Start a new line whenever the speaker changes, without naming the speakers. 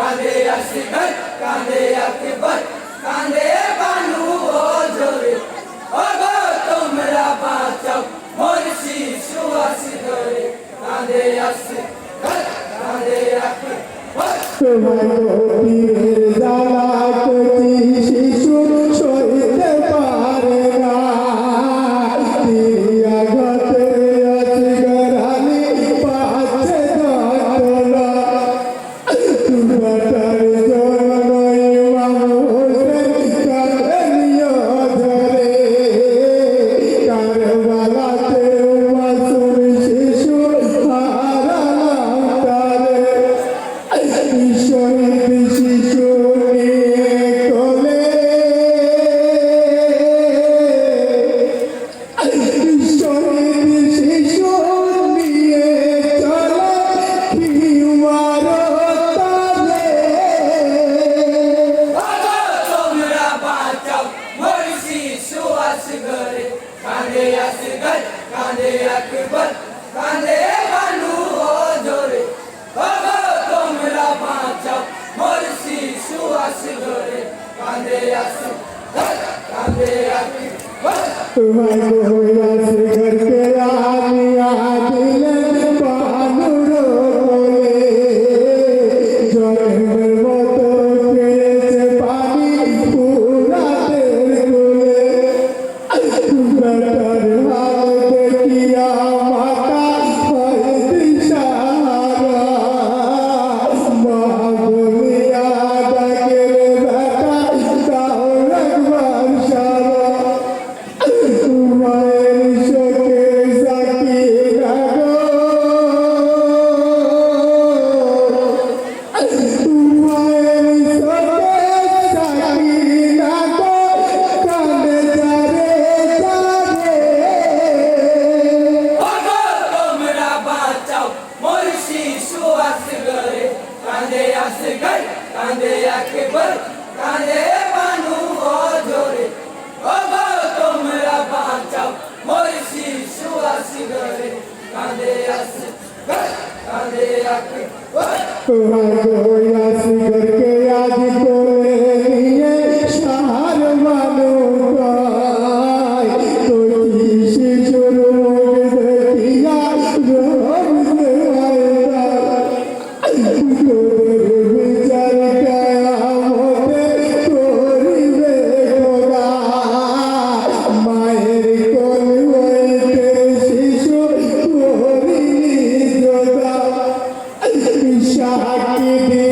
কাঁদে আশিকর কাঁদে আকবর কাঁদে বানু ও জোরে। ওগো, তোমরা বাঁচাও মোর শিশু
আসি ধরে
কাঁদে আশিকর কাঁদে কাঁদে আকবর কাঁদে বানু ও জোরে ওগো তোমরা বাঁচাও, মোর শিশু আস ধরে কাঁদে আস কাঁদে আকবর Oh my God! we সাহায্য